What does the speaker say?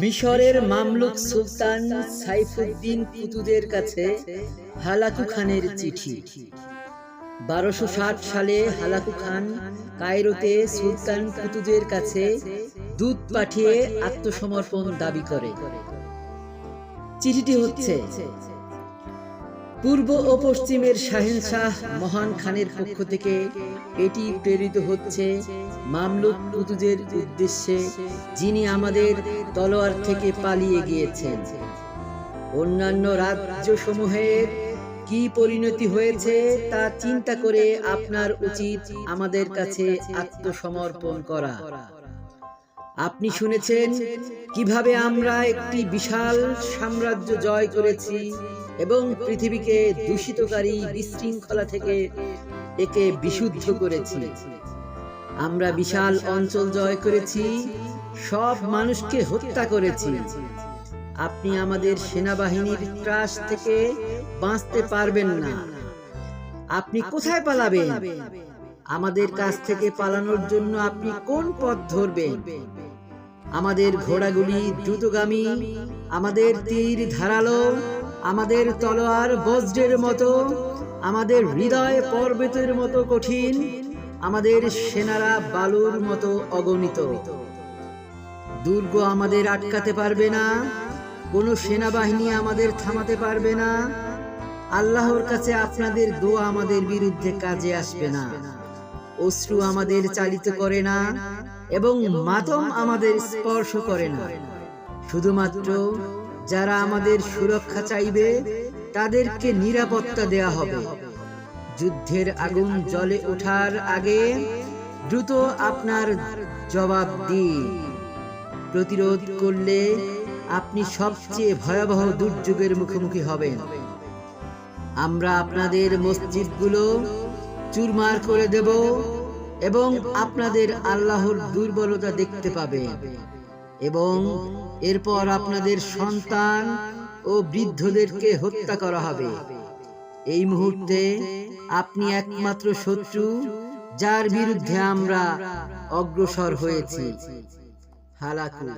মিশরের মামলুক সুলতান সাইফুদ্দিন কুতুদের কাছে হালাকু খানের চিঠি। বারোশো ষাট সালে হালাকু খান কায়রোতে সুলতান কুতুদের কাছে দুধ পাঠিয়ে আত্মসমর্পণ দাবি করে। চিঠিটি হচ্ছে পূর্ব ও পশ্চিমের শাহেনশাহ মহান খানের পক্ষ থেকে এটি প্রেরিত হচ্ছে মামলুক কুতুজের উদ্দেশ্যে, যিনি আমাদের তলোয়ার থেকে পালিয়ে গিয়েছেন। অন্যান্য রাজ্যসমূহের কি পরিণতি হয়েছে তা চিন্তা করে আপনার উচিত আমাদের কাছে আত্মসমর্পণ করা। আপনি শুনেছেন কীভাবে আমরা একটি বিশাল সাম্রাজ্য জয় করেছি এবং পৃথিবীকে দূষিতকারী বিশৃঙ্খলা থেকে একে বিশুদ্ধ করেছি। আমরা বিশাল অঞ্চল জয় করেছি, সব মানুষকে হত্যা করেছি। আপনি আমাদের সেনাবাহিনীর ত্রাস থেকে বাঁচতে পারবেন না। আপনি কোথায় পালাবেন? আমাদের কাছ থেকে পালানোর জন্য আপনি কোন পথ ধরবেন? আমাদের ঘোড়াগুলি দ্রুতগামী আমাদের তীর ধারালো আমাদের তলোয়ার বজ্রের মতো আমাদের হৃদয় পর্বতের মতো কঠিন আমাদের সেনারা বালুর মতো অগণিত। দুর্গ আমাদের আটকাতে পারবে না কোনো সেনাবাহিনী আমাদের থামাতে পারবে না আল্লাহর কাছে আপনাদের দোয়া আমাদের বিরুদ্ধে কাজে আসবে না। অশ্রু আমাদের চালিত করে না। এবং মাতম আমাদের স্পর্শ করে না। শুধুমাত্র যারা আমাদের সুরক্ষা চাইবে তাদেরকে নিরাপত্তা দেয়া হবে। যুদ্ধের আগুন জলে ওঠার আগে দ্রুত আপনার জবাব দিন। প্রতিরোধ করলে আপনি সবচেয়ে ভয়াবহ দুর্যোগের মুখোমুখি হবেন। আমরা আপনাদের মসজিদগুলো চুরমার করে দেব। এবং আপনাদের আল্লাহর দুর্বলতা দেখতে পাবে। এবং এরপর আপনাদের সন্তান ও বৃদ্ধদেরকে হত্যা করা হবে। এই মুহূর্তে আপনি একমাত্র শত্রু যার বিরুদ্ধে আমরা অগ্রসর হয়েছি। হালাকু।